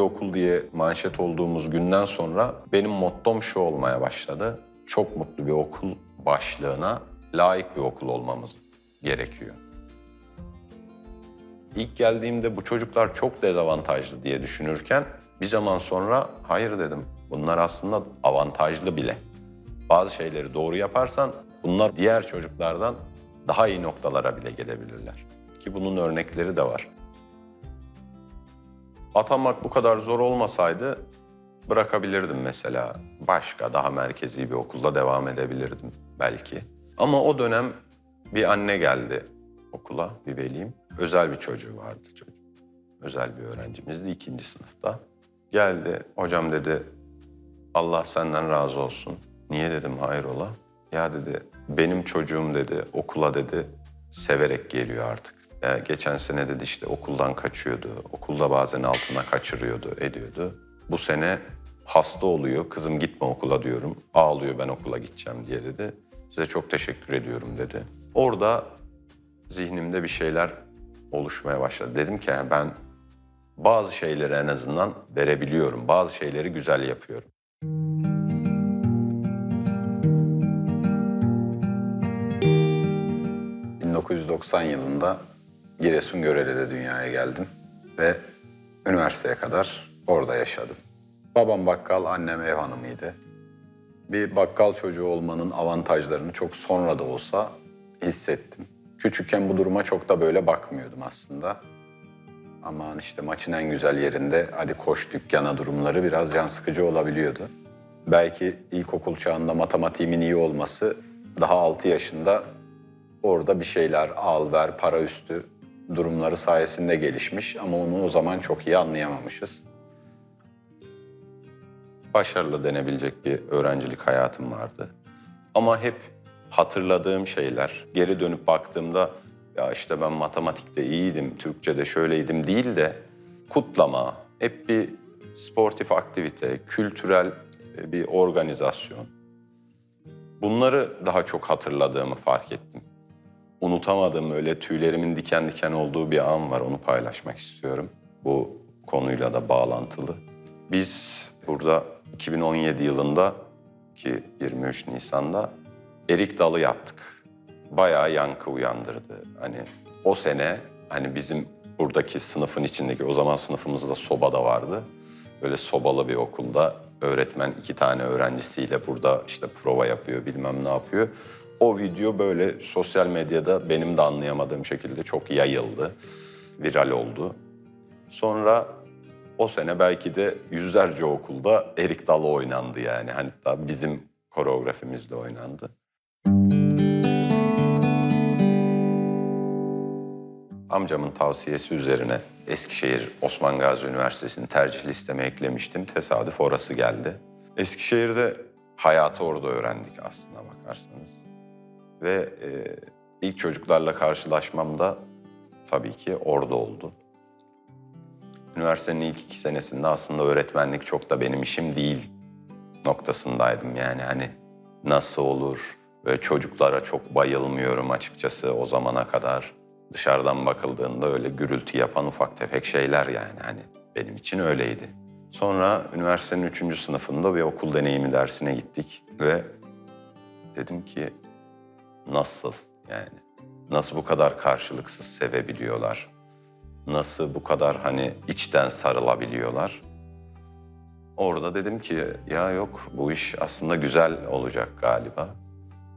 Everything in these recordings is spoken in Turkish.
okul diye manşet olduğumuz günden sonra benim mottom şu olmaya başladı. Çok mutlu bir okul başlığına layık bir okul olmamız gerekiyor. İlk geldiğimde bu çocuklar çok dezavantajlı diye düşünürken bir zaman sonra hayır dedim. Bunlar aslında avantajlı bile. Bazı şeyleri doğru yaparsan bunlar diğer çocuklardan daha iyi noktalara bile gelebilirler. Ki bunun örnekleri de var. Atanmak bu kadar zor olmasaydı bırakabilirdim mesela. Başka daha merkezi bir okulda devam edebilirdim belki. Ama o dönem bir anne geldi okula, bir velim. Özel bir çocuğu vardı çocuk. Özel bir öğrencimizdi ikinci sınıfta. Geldi, hocam dedi, Allah senden razı olsun. Niye dedim hayrola? Ya dedi, benim çocuğum dedi, okula dedi, severek geliyor artık. Ya geçen sene dedi işte okuldan kaçıyordu, okulda bazen altına kaçırıyordu, ediyordu. Bu sene hasta oluyor, kızım gitme okula diyorum, ağlıyor ben okula gideceğim diye dedi. Size çok teşekkür ediyorum dedi. Orada zihnimde bir şeyler oluşmaya başladı. Dedim ki ben bazı şeyleri en azından verebiliyorum. Bazı şeyleri güzel yapıyorum. ...1990 yılında Giresun Görele'de dünyaya geldim ve üniversiteye kadar orada yaşadım. Babam bakkal, annem ev hanımıydı. Bir bakkal çocuğu olmanın avantajlarını çok sonra da olsa hissettim. Küçükken bu duruma çok da böyle bakmıyordum aslında. Aman işte maçın en güzel yerinde hadi koş dükkana durumları biraz can sıkıcı olabiliyordu. Belki ilkokul çağında matematiğimin iyi olması daha 6 yaşında orada bir şeyler al ver para üstü durumları sayesinde gelişmiş ama onu o zaman çok iyi anlayamamışız. Başarılı denebilecek bir öğrencilik hayatım vardı. Ama hep hatırladığım şeyler, geri dönüp baktığımda ya işte ben matematikte iyiydim, Türkçe'de şöyleydim değil de kutlama, hep bir sportif aktivite, kültürel e, bir organizasyon. Bunları daha çok hatırladığımı fark ettim. Unutamadığım öyle tüylerimin diken diken olduğu bir an var. Onu paylaşmak istiyorum. Bu konuyla da bağlantılı. Biz burada 2017 yılında ki 23 Nisan'da erik dalı yaptık. Bayağı yankı uyandırdı. Hani o sene hani bizim buradaki sınıfın içindeki o zaman sınıfımızda soba da vardı. Böyle sobalı bir okulda öğretmen iki tane öğrencisiyle burada işte prova yapıyor bilmem ne yapıyor. O video böyle sosyal medyada benim de anlayamadığım şekilde çok yayıldı. Viral oldu. Sonra o sene belki de yüzlerce okulda Erik Dalı oynandı yani. Hani daha bizim koreografimizle oynandı. Amcamın tavsiyesi üzerine Eskişehir Osman Gazi Üniversitesi'ni tercih listeme eklemiştim. Tesadüf orası geldi. Eskişehir'de hayatı orada öğrendik aslında bakarsanız. Ve e, ilk çocuklarla karşılaşmam da tabii ki orada oldu. Üniversitenin ilk iki senesinde aslında öğretmenlik çok da benim işim değil noktasındaydım. Yani hani nasıl olur ve çocuklara çok bayılmıyorum açıkçası o zamana kadar. Dışarıdan bakıldığında öyle gürültü yapan ufak tefek şeyler yani hani benim için öyleydi. Sonra üniversitenin üçüncü sınıfında bir okul deneyimi dersine gittik ve dedim ki nasıl yani nasıl bu kadar karşılıksız sevebiliyorlar? Nasıl bu kadar hani içten sarılabiliyorlar? Orada dedim ki ya yok bu iş aslında güzel olacak galiba.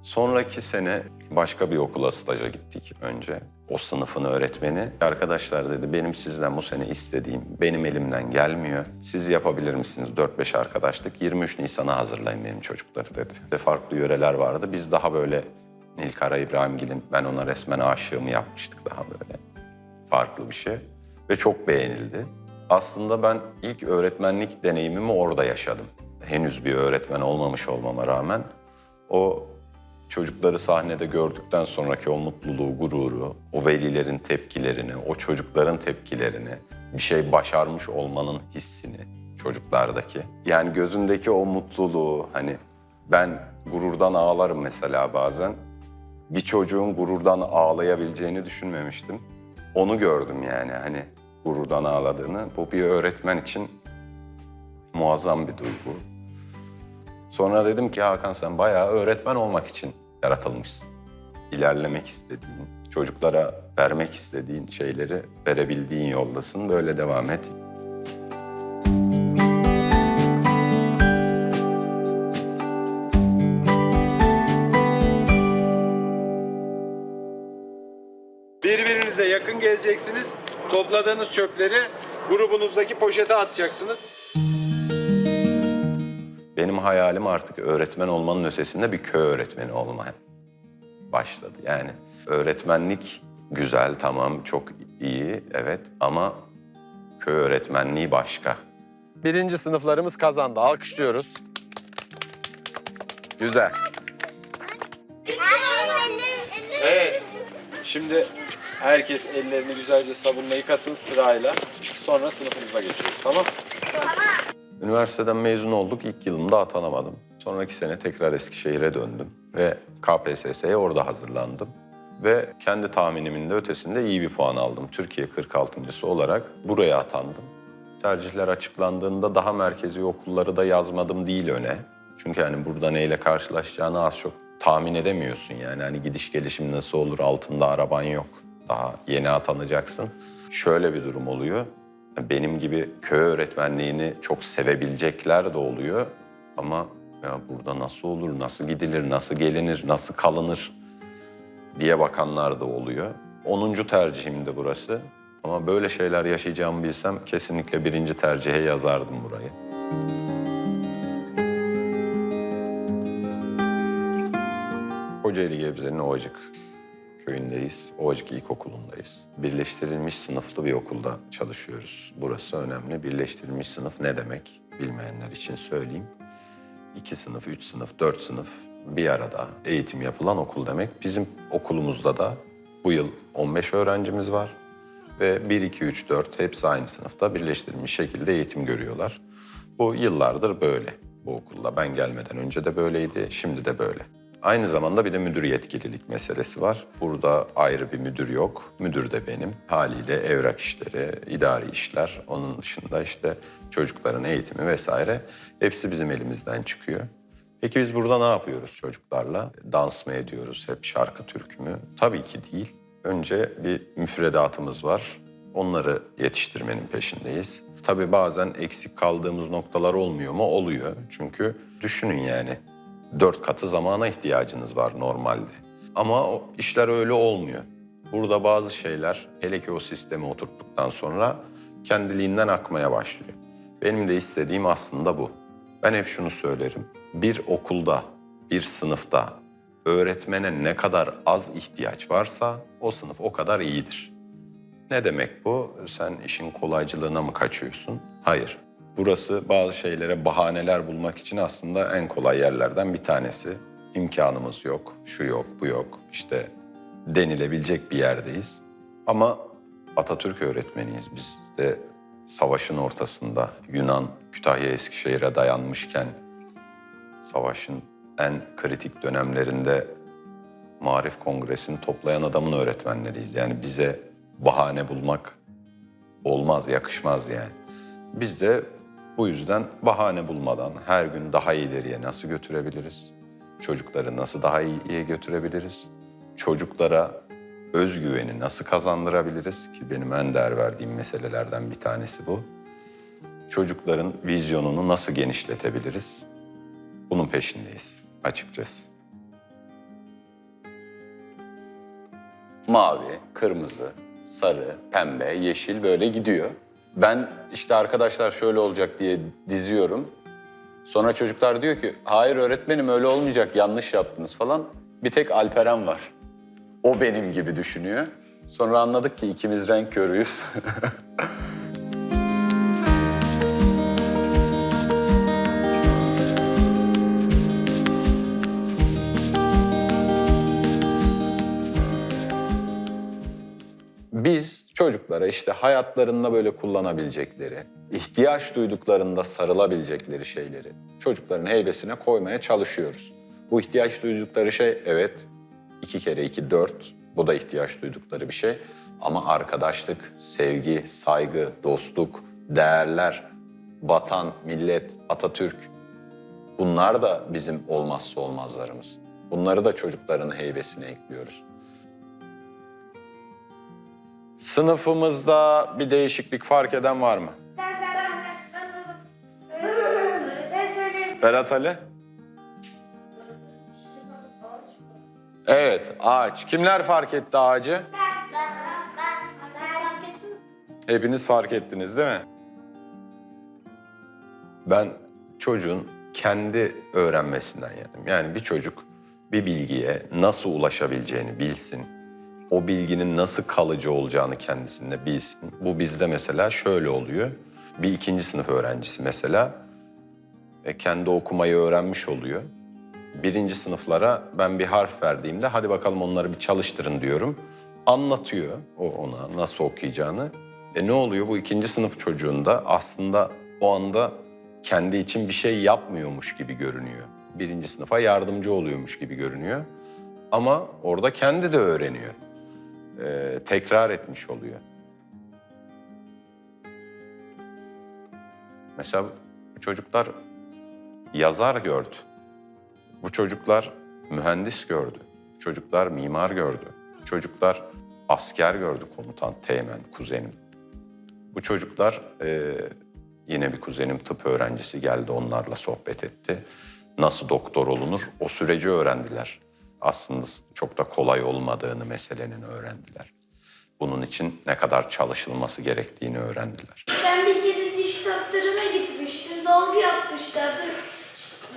Sonraki sene başka bir okula staja gittik önce. O sınıfın öğretmeni. Arkadaşlar dedi benim sizden bu sene istediğim benim elimden gelmiyor. Siz yapabilir misiniz 4-5 arkadaşlık 23 Nisan'a hazırlayın benim çocukları dedi. Ve farklı yöreler vardı. Biz daha böyle Nilkara İbrahimgil'in ben ona resmen aşığımı yapmıştık daha böyle farklı bir şey ve çok beğenildi. Aslında ben ilk öğretmenlik deneyimimi orada yaşadım. Henüz bir öğretmen olmamış olmama rağmen o çocukları sahnede gördükten sonraki o mutluluğu, gururu, o velilerin tepkilerini, o çocukların tepkilerini, bir şey başarmış olmanın hissini çocuklardaki. Yani gözündeki o mutluluğu hani ben gururdan ağlarım mesela bazen bir çocuğun gururdan ağlayabileceğini düşünmemiştim. Onu gördüm yani hani gururdan ağladığını. Bu bir öğretmen için muazzam bir duygu. Sonra dedim ki Hakan sen bayağı öğretmen olmak için yaratılmışsın. İlerlemek istediğin, çocuklara vermek istediğin şeyleri verebildiğin yoldasın. Böyle devam et. Yakın gezeceksiniz. Topladığınız çöpleri grubunuzdaki poşete atacaksınız. Benim hayalim artık öğretmen olmanın ötesinde bir köy öğretmeni olmaya başladı. Yani öğretmenlik güzel, tamam, çok iyi, evet ama köy öğretmenliği başka. Birinci sınıflarımız kazandı. Alkışlıyoruz. Güzel. Evet. Şimdi herkes ellerini güzelce sabunla yıkasın sırayla. Sonra sınıfımıza geçiyoruz. Tamam? Üniversiteden mezun olduk, ilk yılımda atanamadım. Sonraki sene tekrar Eskişehir'e döndüm ve KPSS'ye orada hazırlandım. Ve kendi tahminimin de ötesinde iyi bir puan aldım. Türkiye 46.sı olarak buraya atandım. Tercihler açıklandığında daha merkezi okulları da yazmadım değil öne. Çünkü hani burada neyle karşılaşacağını az çok tahmin edemiyorsun yani. Hani gidiş gelişim nasıl olur, altında araban yok. Daha yeni atanacaksın. Şöyle bir durum oluyor. Benim gibi köy öğretmenliğini çok sevebilecekler de oluyor. Ama ya burada nasıl olur, nasıl gidilir, nasıl gelinir, nasıl kalınır diye bakanlar da oluyor. 10. tercihim de burası. Ama böyle şeyler yaşayacağımı bilsem kesinlikle birinci tercihe yazardım burayı. Kocaeli Gebze'nin Ovacık köyündeyiz. Ovacık İlkokulu'ndayız. Birleştirilmiş sınıflı bir okulda çalışıyoruz. Burası önemli. Birleştirilmiş sınıf ne demek bilmeyenler için söyleyeyim. İki sınıf, üç sınıf, dört sınıf bir arada eğitim yapılan okul demek. Bizim okulumuzda da bu yıl 15 öğrencimiz var. Ve 1, 2, 3, 4 hepsi aynı sınıfta birleştirilmiş şekilde eğitim görüyorlar. Bu yıllardır böyle bu okulda. Ben gelmeden önce de böyleydi, şimdi de böyle. Aynı zamanda bir de müdür yetkililik meselesi var. Burada ayrı bir müdür yok. Müdür de benim. Haliyle evrak işleri, idari işler, onun dışında işte çocukların eğitimi vesaire hepsi bizim elimizden çıkıyor. Peki biz burada ne yapıyoruz çocuklarla? Dans mı ediyoruz, hep şarkı türkü mü? Tabii ki değil. Önce bir müfredatımız var. Onları yetiştirmenin peşindeyiz. Tabii bazen eksik kaldığımız noktalar olmuyor mu? Oluyor. Çünkü düşünün yani dört katı zamana ihtiyacınız var normalde. Ama işler öyle olmuyor. Burada bazı şeyler hele ki o sistemi oturttuktan sonra kendiliğinden akmaya başlıyor. Benim de istediğim aslında bu. Ben hep şunu söylerim. Bir okulda, bir sınıfta öğretmene ne kadar az ihtiyaç varsa o sınıf o kadar iyidir. Ne demek bu? Sen işin kolaycılığına mı kaçıyorsun? Hayır. Burası bazı şeylere bahaneler bulmak için aslında en kolay yerlerden bir tanesi. İmkanımız yok, şu yok, bu yok. İşte denilebilecek bir yerdeyiz. Ama Atatürk öğretmeniyiz. Biz de savaşın ortasında Yunan Kütahya Eskişehir'e dayanmışken savaşın en kritik dönemlerinde Marif Kongresi'ni toplayan adamın öğretmenleriyiz. Yani bize bahane bulmak olmaz, yakışmaz yani. Biz de bu yüzden bahane bulmadan her gün daha ileriye nasıl götürebiliriz? Çocukları nasıl daha iyiye götürebiliriz? Çocuklara özgüveni nasıl kazandırabiliriz ki benim en değer verdiğim meselelerden bir tanesi bu. Çocukların vizyonunu nasıl genişletebiliriz? Bunun peşindeyiz açıkçası. Mavi, kırmızı, sarı, pembe, yeşil böyle gidiyor. Ben işte arkadaşlar şöyle olacak diye diziyorum. Sonra çocuklar diyor ki hayır öğretmenim öyle olmayacak yanlış yaptınız falan. Bir tek Alperen var. O benim gibi düşünüyor. Sonra anladık ki ikimiz renk körüyüz. çocuklara işte hayatlarında böyle kullanabilecekleri, ihtiyaç duyduklarında sarılabilecekleri şeyleri çocukların heybesine koymaya çalışıyoruz. Bu ihtiyaç duydukları şey evet iki kere iki dört. Bu da ihtiyaç duydukları bir şey. Ama arkadaşlık, sevgi, saygı, dostluk, değerler vatan, millet, Atatürk bunlar da bizim olmazsa olmazlarımız. Bunları da çocukların heybesine ekliyoruz. Sınıfımızda bir değişiklik fark eden var mı? Ben ben ben ben ben ben. Berat Ali? Evet, ağaç. Kimler fark etti ağacı? Ben ben ben ben Hepiniz fark ettiniz değil mi? Ben çocuğun kendi öğrenmesinden yanım. Yani bir çocuk bir bilgiye nasıl ulaşabileceğini bilsin. O bilginin nasıl kalıcı olacağını kendisinde bilsin. Bu bizde mesela şöyle oluyor. Bir ikinci sınıf öğrencisi mesela e, kendi okumayı öğrenmiş oluyor. Birinci sınıflara ben bir harf verdiğimde hadi bakalım onları bir çalıştırın diyorum. Anlatıyor o ona nasıl okuyacağını. E ne oluyor bu ikinci sınıf çocuğunda aslında o anda kendi için bir şey yapmıyormuş gibi görünüyor. Birinci sınıfa yardımcı oluyormuş gibi görünüyor. Ama orada kendi de öğreniyor. E, tekrar etmiş oluyor. Mesela bu çocuklar yazar gördü. Bu çocuklar mühendis gördü. Bu çocuklar mimar gördü. Bu çocuklar asker gördü komutan, teğmen, kuzenim. Bu çocuklar e, yine bir kuzenim tıp öğrencisi geldi onlarla sohbet etti. Nasıl doktor olunur o süreci öğrendiler. Aslında çok da kolay olmadığını meselenin öğrendiler. Bunun için ne kadar çalışılması gerektiğini öğrendiler. Ben bir kere diş doktoruna gitmiştim. Dolgu yapmışlardı.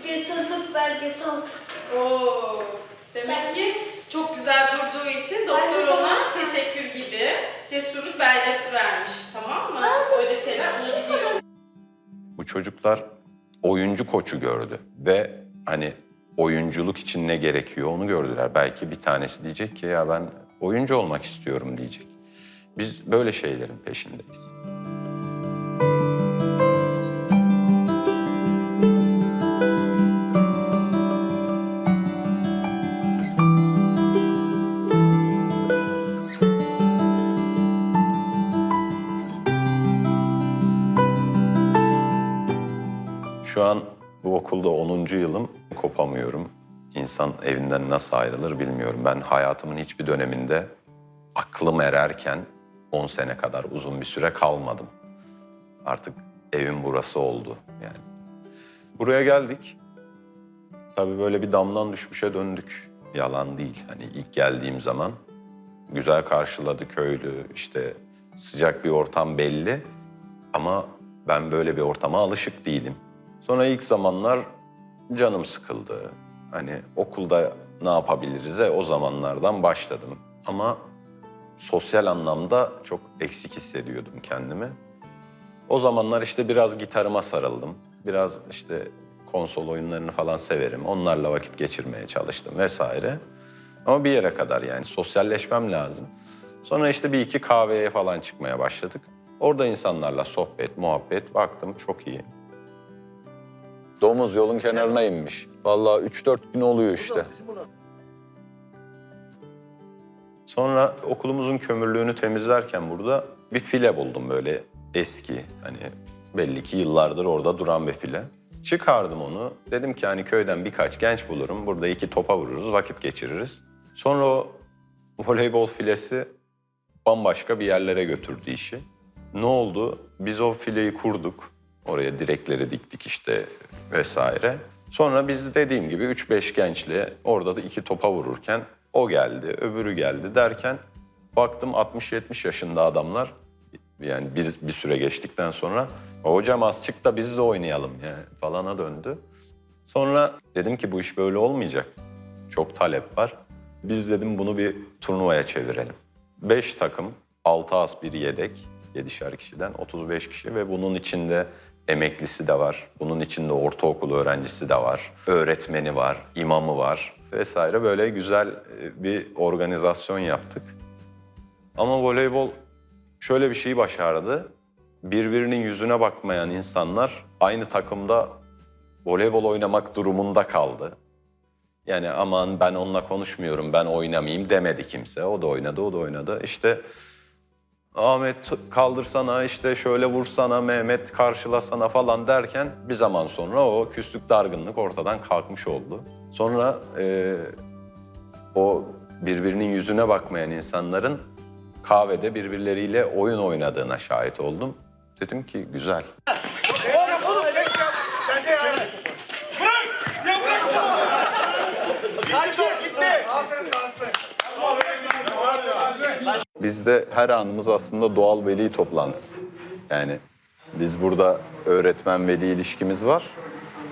Cesurluk belgesi aldım. Oo. Demek ki çok güzel durduğu için doktor ona teşekkür gibi cesurluk belgesi vermiş. Tamam mı? Öyle şeyler olabiliyor. Bu çocuklar oyuncu koçu gördü ve hani oyunculuk için ne gerekiyor onu gördüler. Belki bir tanesi diyecek ki ya ben oyuncu olmak istiyorum diyecek. Biz böyle şeylerin peşindeyiz. Şu an bu okulda 10. yılım kopamıyorum. İnsan evinden nasıl ayrılır bilmiyorum. Ben hayatımın hiçbir döneminde aklım ererken 10 sene kadar uzun bir süre kalmadım. Artık evim burası oldu yani. Buraya geldik. Tabii böyle bir damdan düşmüşe döndük. Yalan değil. Hani ilk geldiğim zaman güzel karşıladı köylü. işte sıcak bir ortam belli. Ama ben böyle bir ortama alışık değilim. Sonra ilk zamanlar canım sıkıldı. Hani okulda ne yapabiliriz'e o zamanlardan başladım. Ama sosyal anlamda çok eksik hissediyordum kendimi. O zamanlar işte biraz gitarıma sarıldım. Biraz işte konsol oyunlarını falan severim. Onlarla vakit geçirmeye çalıştım vesaire. Ama bir yere kadar yani sosyalleşmem lazım. Sonra işte bir iki kahveye falan çıkmaya başladık. Orada insanlarla sohbet, muhabbet baktım çok iyi. Domuz yolun kenarına inmiş. Vallahi 3-4 gün oluyor işte. Sonra okulumuzun kömürlüğünü temizlerken burada bir file buldum böyle eski. Hani belli ki yıllardır orada duran bir file. Çıkardım onu. Dedim ki hani köyden birkaç genç bulurum. Burada iki topa vururuz, vakit geçiririz. Sonra o voleybol filesi bambaşka bir yerlere götürdü işi. Ne oldu? Biz o fileyi kurduk. Oraya direkleri diktik işte vesaire. Sonra biz dediğim gibi 3-5 gençle orada da iki topa vururken o geldi, öbürü geldi derken baktım 60-70 yaşında adamlar yani bir, bir süre geçtikten sonra hocam az çık da biz de oynayalım yani falana döndü. Sonra dedim ki bu iş böyle olmayacak. Çok talep var. Biz dedim bunu bir turnuvaya çevirelim. 5 takım, 6 as bir yedek, 7'şer kişiden 35 kişi ve bunun içinde emeklisi de var. Bunun içinde ortaokul öğrencisi de var. Öğretmeni var, imamı var vesaire böyle güzel e, bir organizasyon yaptık. Ama voleybol şöyle bir şey başardı. Birbirinin yüzüne bakmayan insanlar aynı takımda voleybol oynamak durumunda kaldı. Yani aman ben onunla konuşmuyorum, ben oynamayayım demedi kimse. O da oynadı, o da oynadı. İşte Ahmet kaldırsana işte şöyle vursana Mehmet karşılasana falan derken bir zaman sonra o küslük dargınlık ortadan kalkmış oldu. Sonra e, o birbirinin yüzüne bakmayan insanların kahvede birbirleriyle oyun oynadığına şahit oldum. Dedim ki güzel. Bizde her anımız aslında doğal veli toplantısı. Yani biz burada öğretmen veli ilişkimiz var.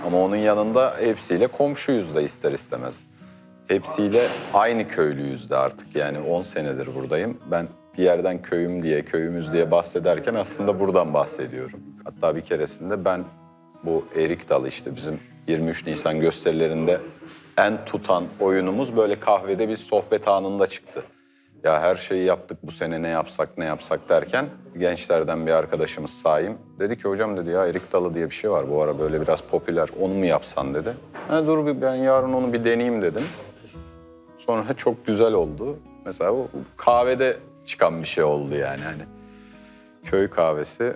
Ama onun yanında hepsiyle komşuyuz da ister istemez. Hepsiyle aynı köylüyüz de artık. Yani 10 senedir buradayım. Ben bir yerden köyüm diye, köyümüz diye bahsederken aslında buradan bahsediyorum. Hatta bir keresinde ben bu Erik Dalı işte bizim 23 Nisan gösterilerinde en tutan oyunumuz böyle kahvede bir sohbet anında çıktı. Ya her şeyi yaptık bu sene ne yapsak ne yapsak derken gençlerden bir arkadaşımız Saim dedi ki hocam dedi ya erik dalı diye bir şey var bu ara böyle biraz popüler onu mu yapsan dedi. Ha, dur bir ben yarın onu bir deneyeyim dedim. Sonra çok güzel oldu. Mesela bu kahvede çıkan bir şey oldu yani hani. Köy kahvesi e,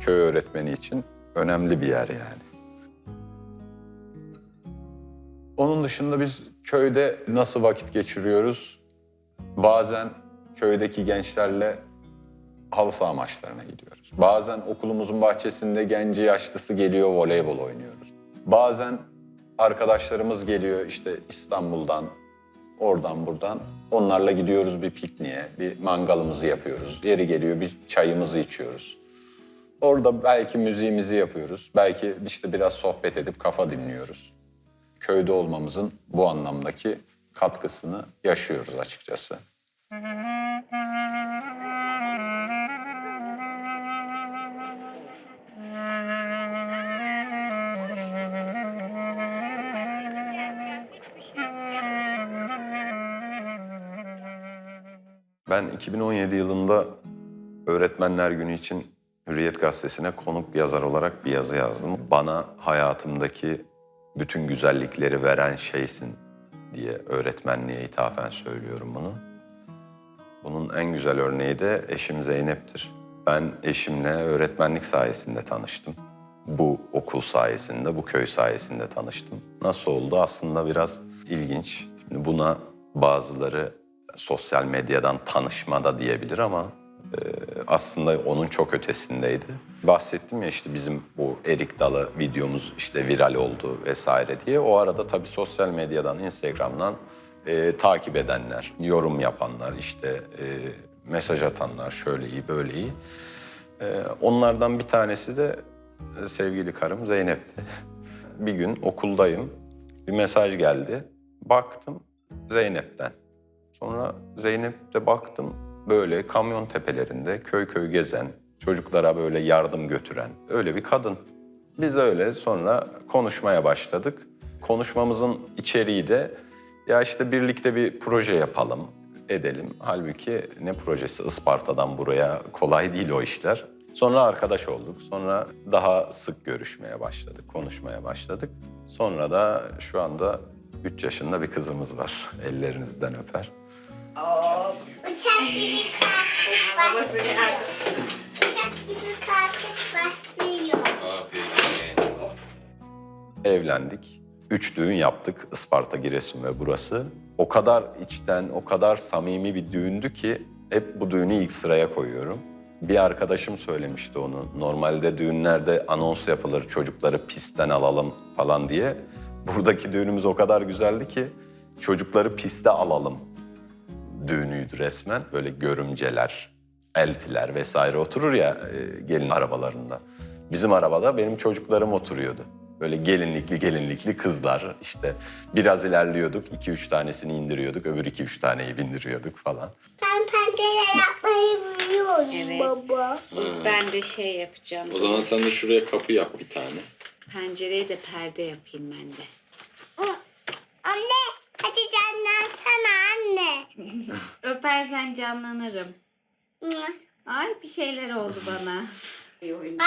köy öğretmeni için önemli bir yer yani. Onun dışında biz köyde nasıl vakit geçiriyoruz? Bazen köydeki gençlerle halı saha maçlarına gidiyoruz. Bazen okulumuzun bahçesinde genci yaşlısı geliyor voleybol oynuyoruz. Bazen arkadaşlarımız geliyor işte İstanbul'dan, oradan buradan. Onlarla gidiyoruz bir pikniğe, bir mangalımızı yapıyoruz. Yeri geliyor bir çayımızı içiyoruz. Orada belki müziğimizi yapıyoruz. Belki işte biraz sohbet edip kafa dinliyoruz. Köyde olmamızın bu anlamdaki katkısını yaşıyoruz açıkçası. Ben 2017 yılında Öğretmenler Günü için Hürriyet Gazetesi'ne konuk yazar olarak bir yazı yazdım. Bana hayatımdaki bütün güzellikleri veren şeysin diye öğretmenliğe ithafen söylüyorum bunu. Bunun en güzel örneği de eşim Zeynep'tir. Ben eşimle öğretmenlik sayesinde tanıştım. Bu okul sayesinde, bu köy sayesinde tanıştım. Nasıl oldu? Aslında biraz ilginç. Şimdi buna bazıları sosyal medyadan tanışma da diyebilir ama aslında onun çok ötesindeydi. Bahsettim ya işte bizim bu erik dalı videomuz işte viral oldu vesaire diye. O arada tabii sosyal medyadan, Instagram'dan e, takip edenler, yorum yapanlar, işte e, mesaj atanlar şöyle iyi böyle iyi. E, onlardan bir tanesi de e, sevgili karım Zeynep'ti. bir gün okuldayım, bir mesaj geldi. Baktım Zeynep'ten. Sonra Zeynep'te baktım böyle kamyon tepelerinde köy köy gezen, çocuklara böyle yardım götüren öyle bir kadın. Biz öyle sonra konuşmaya başladık. Konuşmamızın içeriği de ya işte birlikte bir proje yapalım, edelim. Halbuki ne projesi Isparta'dan buraya kolay değil o işler. Sonra arkadaş olduk. Sonra daha sık görüşmeye başladık, konuşmaya başladık. Sonra da şu anda 3 yaşında bir kızımız var. Ellerinizden öper. Uçak gibi kalkış başlıyor. Uçak gibi kalkış başlıyor. Evlendik. Üç düğün yaptık Isparta, Giresun ve burası. O kadar içten, o kadar samimi bir düğündü ki hep bu düğünü ilk sıraya koyuyorum. Bir arkadaşım söylemişti onu. Normalde düğünlerde anons yapılır, çocukları pistten alalım falan diye. Buradaki düğünümüz o kadar güzeldi ki çocukları piste alalım düğünüydü resmen. Böyle görümceler, eltiler vesaire oturur ya e, gelin arabalarında. Bizim arabada benim çocuklarım oturuyordu. Böyle gelinlikli gelinlikli kızlar işte biraz ilerliyorduk iki üç tanesini indiriyorduk öbür iki üç taneyi bindiriyorduk falan. Ben pencere yapmayı biliyorum Evet. baba. İlk ben de şey yapacağım. O zaman sen de şuraya kapı yap bir tane. Pencereye de perde yapayım ben de. Anne hadi canlansana anne. Öpersen canlanırım. Ay bir şeyler oldu bana.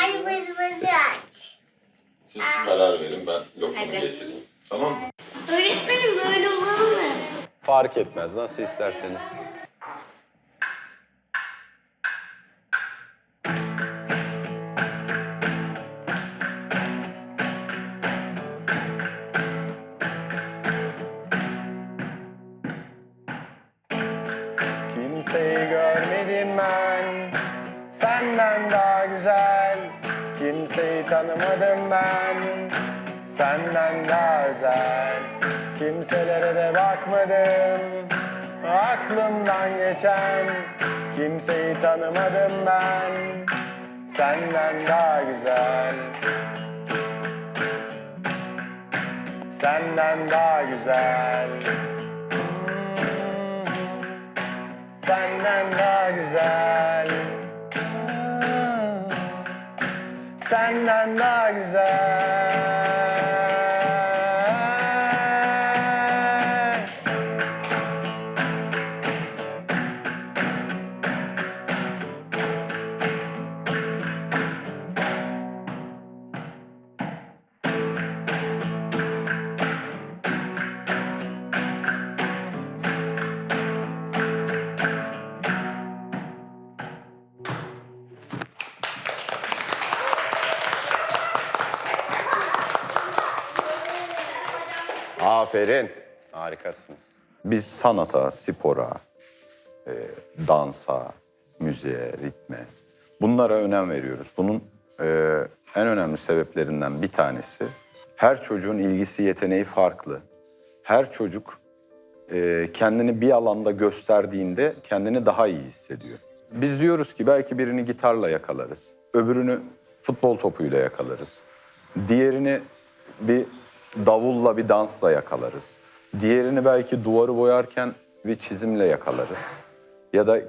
Ay vız vızı aç. Siz karar verin ben lokumu Hadi. getireyim. Tamam mı? Öğretmenim böyle olalım mı? Fark etmez nasıl isterseniz. Tanımadım ben. Senden daha özel. Kimselere de bakmadım. Aklımdan geçen. Kimseyi tanımadım ben. Senden daha güzel. Senden daha güzel. Senden daha güzel Senden daha güzel Harikasınız. Biz sanata, spora, e, dansa, müziğe, ritme bunlara önem veriyoruz. Bunun e, en önemli sebeplerinden bir tanesi her çocuğun ilgisi, yeteneği farklı. Her çocuk e, kendini bir alanda gösterdiğinde kendini daha iyi hissediyor. Biz diyoruz ki belki birini gitarla yakalarız, öbürünü futbol topuyla yakalarız. Diğerini bir davulla bir dansla yakalarız. Diğerini belki duvarı boyarken bir çizimle yakalarız. Ya da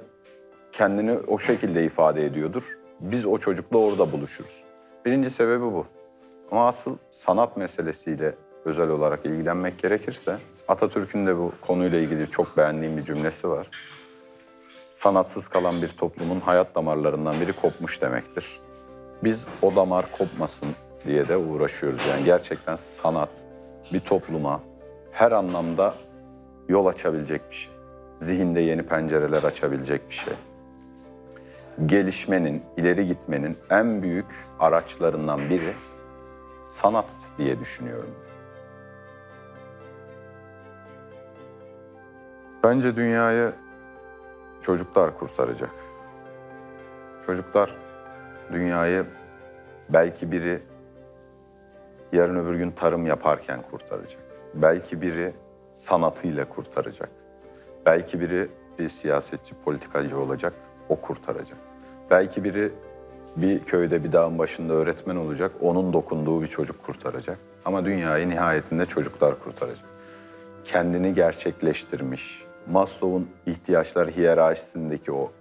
kendini o şekilde ifade ediyordur. Biz o çocukla orada buluşuruz. Birinci sebebi bu. Ama asıl sanat meselesiyle özel olarak ilgilenmek gerekirse Atatürk'ün de bu konuyla ilgili çok beğendiğim bir cümlesi var. Sanatsız kalan bir toplumun hayat damarlarından biri kopmuş demektir. Biz o damar kopmasın diye de uğraşıyoruz. Yani gerçekten sanat bir topluma her anlamda yol açabilecek bir şey. Zihinde yeni pencereler açabilecek bir şey. Gelişmenin, ileri gitmenin en büyük araçlarından biri sanat diye düşünüyorum. Bence dünyayı çocuklar kurtaracak. Çocuklar dünyayı belki biri yarın öbür gün tarım yaparken kurtaracak. Belki biri sanatıyla kurtaracak. Belki biri bir siyasetçi, politikacı olacak, o kurtaracak. Belki biri bir köyde bir dağın başında öğretmen olacak, onun dokunduğu bir çocuk kurtaracak. Ama dünyayı nihayetinde çocuklar kurtaracak. Kendini gerçekleştirmiş, Maslow'un ihtiyaçlar hiyerarşisindeki o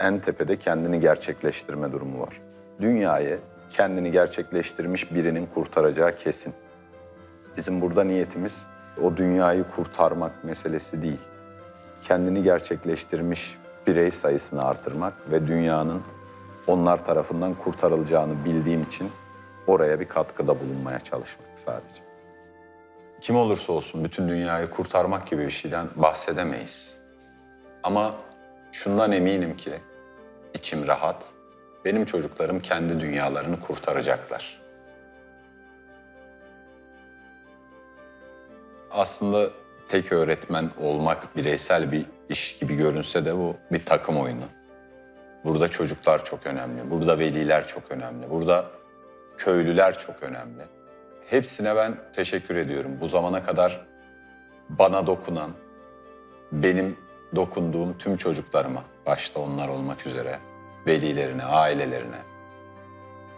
en tepede kendini gerçekleştirme durumu var. Dünyayı kendini gerçekleştirmiş birinin kurtaracağı kesin. Bizim burada niyetimiz o dünyayı kurtarmak meselesi değil. Kendini gerçekleştirmiş birey sayısını artırmak ve dünyanın onlar tarafından kurtarılacağını bildiğim için oraya bir katkıda bulunmaya çalışmak sadece. Kim olursa olsun bütün dünyayı kurtarmak gibi bir şeyden bahsedemeyiz. Ama şundan eminim ki içim rahat. Benim çocuklarım kendi dünyalarını kurtaracaklar. Aslında tek öğretmen olmak bireysel bir iş gibi görünse de bu bir takım oyunu. Burada çocuklar çok önemli, burada veliler çok önemli, burada köylüler çok önemli. Hepsine ben teşekkür ediyorum. Bu zamana kadar bana dokunan, benim dokunduğum tüm çocuklarıma, başta onlar olmak üzere, velilerine, ailelerine,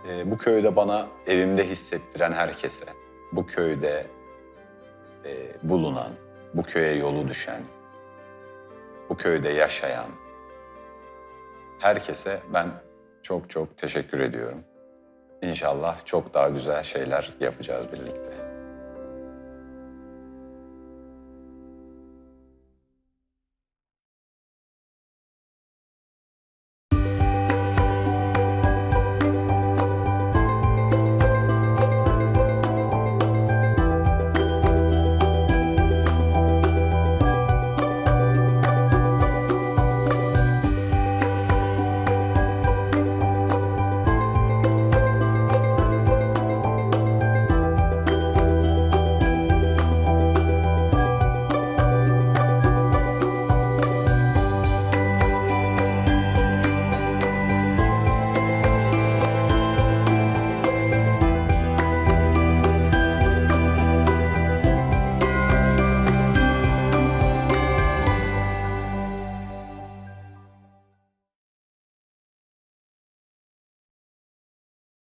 e, bu köyde bana evimde hissettiren herkese, bu köyde e, bulunan, bu köye yolu düşen, bu köyde yaşayan herkese ben çok çok teşekkür ediyorum. İnşallah çok daha güzel şeyler yapacağız birlikte.